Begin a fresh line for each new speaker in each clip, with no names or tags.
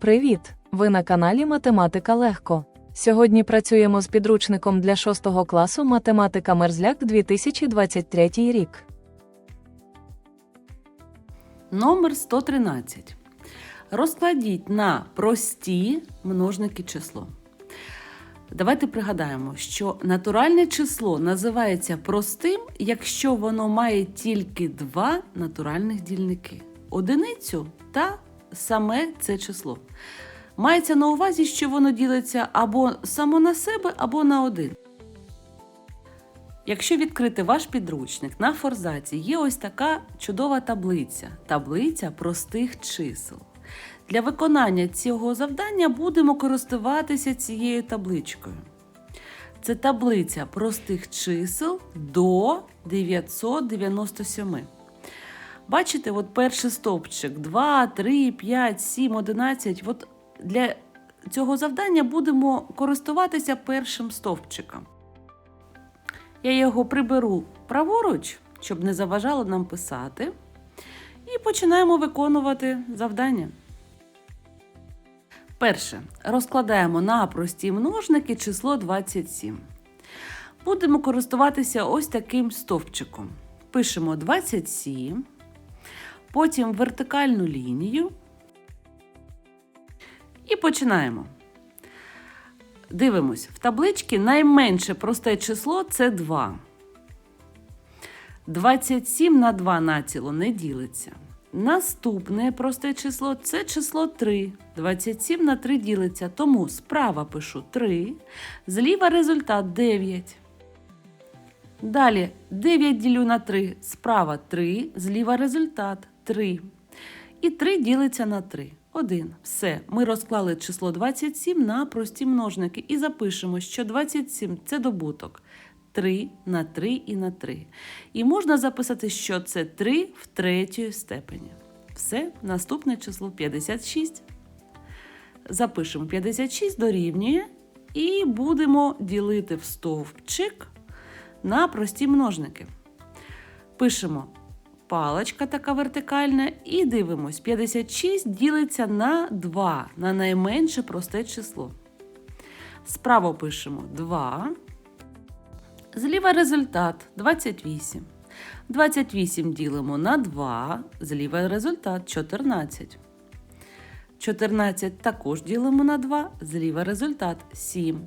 Привіт! Ви на каналі Математика Легко. Сьогодні працюємо з підручником для 6 класу Математика Мерзляк 2023 рік.
Номер 113. Розкладіть на прості множники число. Давайте пригадаємо, що натуральне число називається простим, якщо воно має тільки два натуральних дільники одиницю та саме це число. Мається на увазі, що воно ділиться або само на себе, або на один. Якщо відкрити ваш підручник на форзаці, є ось така чудова таблиця таблиця простих чисел. Для виконання цього завдання будемо користуватися цією табличкою. Це таблиця простих чисел до 997. Бачите, от перший стовпчик 2, 3, 5, 7, 11. От для цього завдання будемо користуватися першим стовпчиком. Я його приберу праворуч, щоб не заважало нам писати. І починаємо виконувати завдання. Перше. Розкладаємо на прості множники число 27. Будемо користуватися ось таким стовпчиком. Пишемо 27, потім вертикальну лінію. І починаємо. Дивимось, в табличці найменше просте число це 2. 27 на 2 націло не ділиться. Наступне просте число це число 3. 27 на 3 ділиться, тому справа пишу 3, зліва результат 9. Далі 9 ділю на 3, справа 3, зліва результат 3. І 3 ділиться на 3. 1. Все. Ми розклали число 27 на прості множники і запишемо, що 27 це добуток. 3 на 3 і на 3. І можна записати, що це 3 в третій степені. Все, наступне число 56. Запишемо 56 дорівнює і будемо ділити в стовпчик на прості множники. Пишемо паличка така вертикальна, і дивимось: 56 ділиться на 2, на найменше просте число. Справа пишемо 2. Зліва результат 28. 28 ділимо на 2, зліва результат 14. 14 також ділимо на 2, зліва результат 7.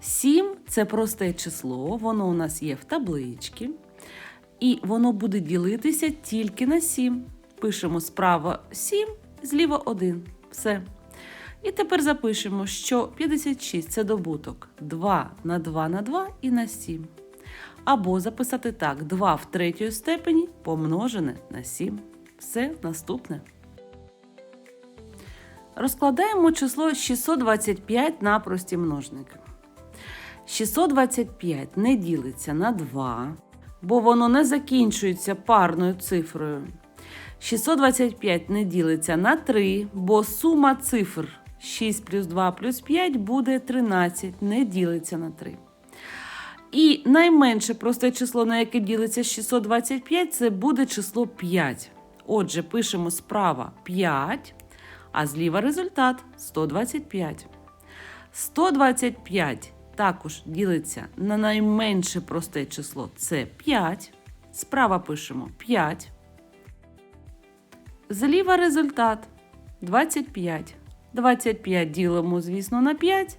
7 це просте число, воно у нас є в табличці. І воно буде ділитися тільки на 7. Пишемо справа 7, зліва 1. Все. І тепер запишемо, що 56 це добуток 2 на 2 на 2 і на 7. Або записати так: 2 в третій степені помножене на 7. Все наступне. Розкладаємо число 625 на прості множники. 625 не ділиться на 2, бо воно не закінчується парною цифрою. 625 не ділиться на 3, бо сума цифр 6 плюс 2 плюс 5 буде 13, не ділиться на 3. І найменше просте число, на яке ділиться 625, це буде число 5. Отже, пишемо справа 5, а зліва результат 125. 125 також ділиться на найменше просте число це 5. Справа пишемо 5. Зліва результат 25. 25 ділимо, звісно, на 5.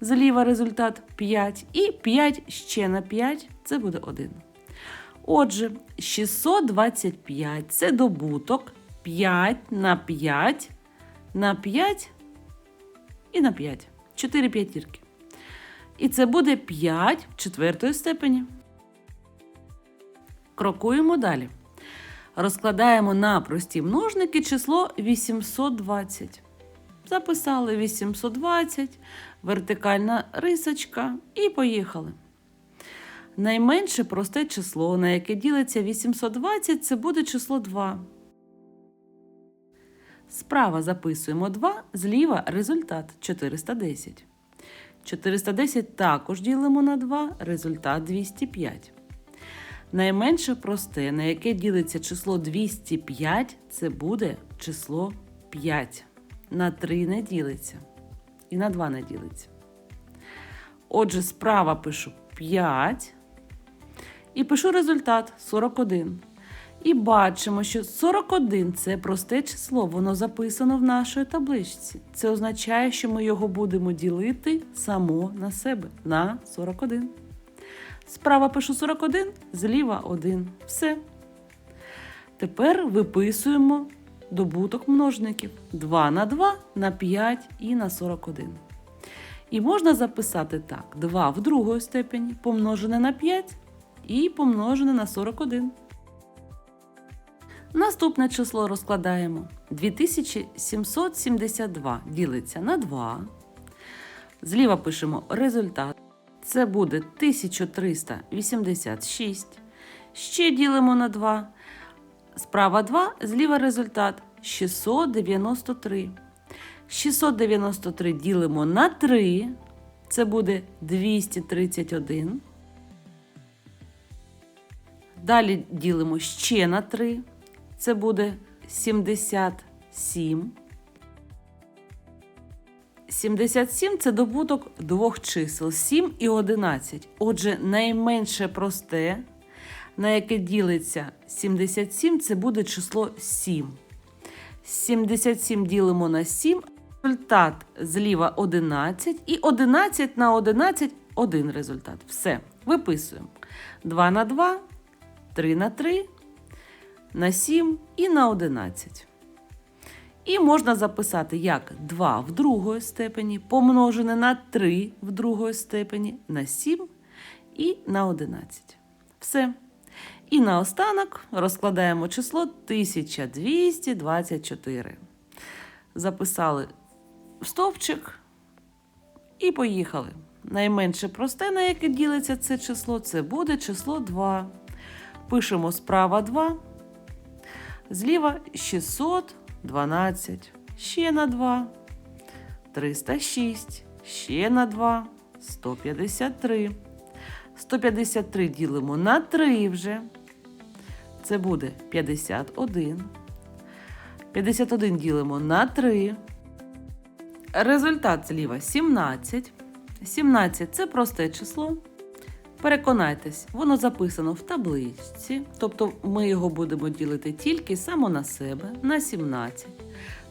Зліва результат 5. І 5 ще на 5 це буде 1. Отже, 625 це добуток 5 на 5 на 5 і на 5. 4 п'ятірки. І це буде 5 в четвертої степені. Крокуємо далі. Розкладаємо на прості множники число 820. Записали 820, вертикальна рисочка і поїхали. Найменше просте число, на яке ділиться 820, це буде число 2. Справа записуємо 2, зліва результат 410. 410 також ділимо на 2, результат 205. Найменше просте, на яке ділиться число 205, це буде число 5. на 3 не ділиться. І на 2 не ділиться. Отже, справа пишу 5 і пишу результат 41. І бачимо, що 41 це просте число, воно записано в нашій табличці. Це означає, що ми його будемо ділити само на себе на 41. Справа пишу 41, зліва 1. Все. Тепер виписуємо добуток множників 2 на 2 на 5 і на 41. І можна записати так: 2 в другої степені помножене на 5 і помножене на 41. Наступне число розкладаємо. 2772 ділиться на 2. Зліва пишемо результат. Це буде 1386. Ще ділимо на 2. Справа 2, зліва результат 693. 693 ділимо на 3. Це буде 231. Далі ділимо ще на 3. Це буде 77. 77 це добуток двох чисел 7 і 11. Отже, найменше просте, на яке ділиться 77, це буде число 7. 77 ділимо на 7. Результат зліва 11. І 11 на 11 один результат. Все. Виписуємо. 2 на 2, 3 на 3, на 7 і на 11. І можна записати як 2 в другої степені помножене на 3 в другої степені на 7 і на 11. Все. І наостанок розкладаємо число 1224. Записали в стовпчик і поїхали. Найменше просте, на яке ділиться це число, це буде число 2. Пишемо справа 2, зліва 612, ще на 2, 306, ще на 2, 153. 153 ділимо на 3 вже. Це буде 51. 51 ділимо на 3. Результат зліва 17. 17 це просте число. Переконайтесь, воно записано в табличці, тобто ми його будемо ділити тільки само на себе на 17.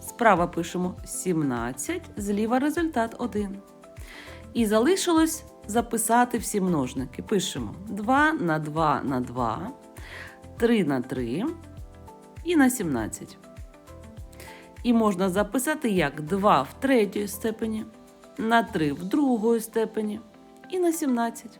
Справа пишемо 17, зліва результат 1. І залишилось записати всі множники. Пишемо 2 на 2 на 2, 3 на 3 і на 17. І можна записати як 2 в третій степені, на 3 в другої степені і на 17.